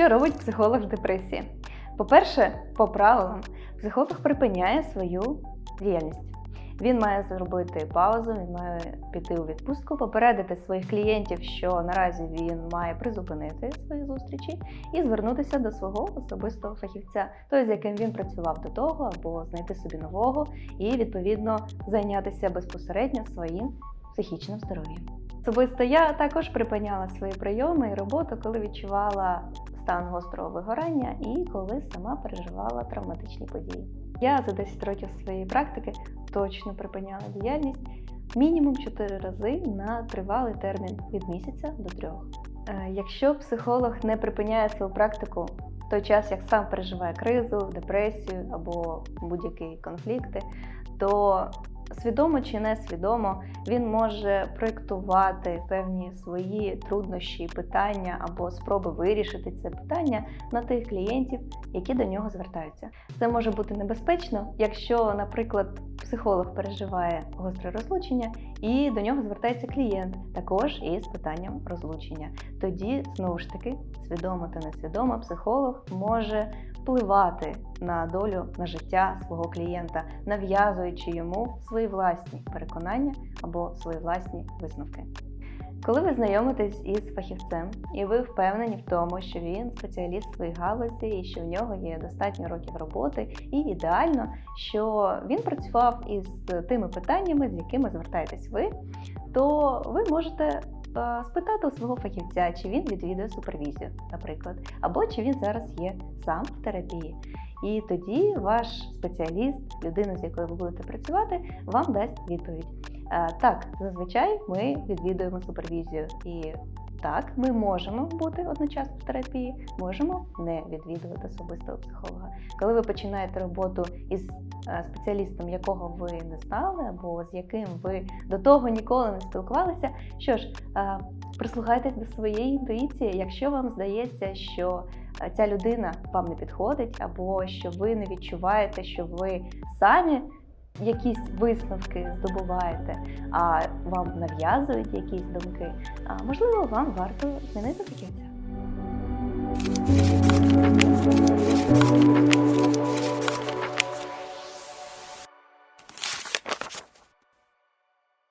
Що робить психолог в депресії? По-перше, по правилам, психолог припиняє свою діяльність. Він має зробити паузу, він має піти у відпустку, попередити своїх клієнтів, що наразі він має призупинити свої зустрічі і звернутися до свого особистого фахівця, той, з яким він працював до того, або знайти собі нового, і відповідно зайнятися безпосередньо своїм психічним здоров'ям. Особисто я також припиняла свої прийоми і роботу, коли відчувала стан гострого вигорання і коли сама переживала травматичні події. Я за 10 років своєї практики точно припиняла діяльність мінімум 4 рази на тривалий термін від місяця до трьох. Е, Якщо психолог не припиняє свою практику в той час, як сам переживає кризу, депресію або будь-які конфлікти, то свідомо чи несвідомо він може проєктувати певні свої труднощі, питання або спроби вирішити це питання на тих клієнтів, які до нього звертаються. Це може бути небезпечно, якщо, наприклад, психолог переживає гостре розлучення, і до нього звертається клієнт також із питанням розлучення. Тоді знову ж таки свідомо та несвідомо психолог може впливати на долю на життя свого клієнта, нав'язуючи йому свої власні переконання або свої власні висновки. Коли ви знайомитесь із фахівцем, і ви впевнені в тому, що він спеціаліст своїй галузі, і що в нього є достатньо років роботи, і ідеально, що він працював із тими питаннями, з якими звертаєтесь ви, то ви можете спитати у свого фахівця, чи він відвідує супервізію, наприклад, або чи він зараз є сам в терапії. І тоді ваш спеціаліст, людина, з якою ви будете працювати, вам дасть відповідь. Так, зазвичай ми відвідуємо супервізію, і так, ми можемо бути одночасно в терапії, можемо не відвідувати особистого психолога. Коли ви починаєте роботу із е, спеціалістом, якого ви не знали, або з яким ви до того ніколи не спілкувалися, що ж, е, прислухайтесь до своєї інтуїції, якщо вам здається, що е, ця людина вам не підходить, або що ви не відчуваєте, що ви самі якісь висновки здобуваєте, а вам нав'язують якісь думки, можливо, вам варто змінити фахівця.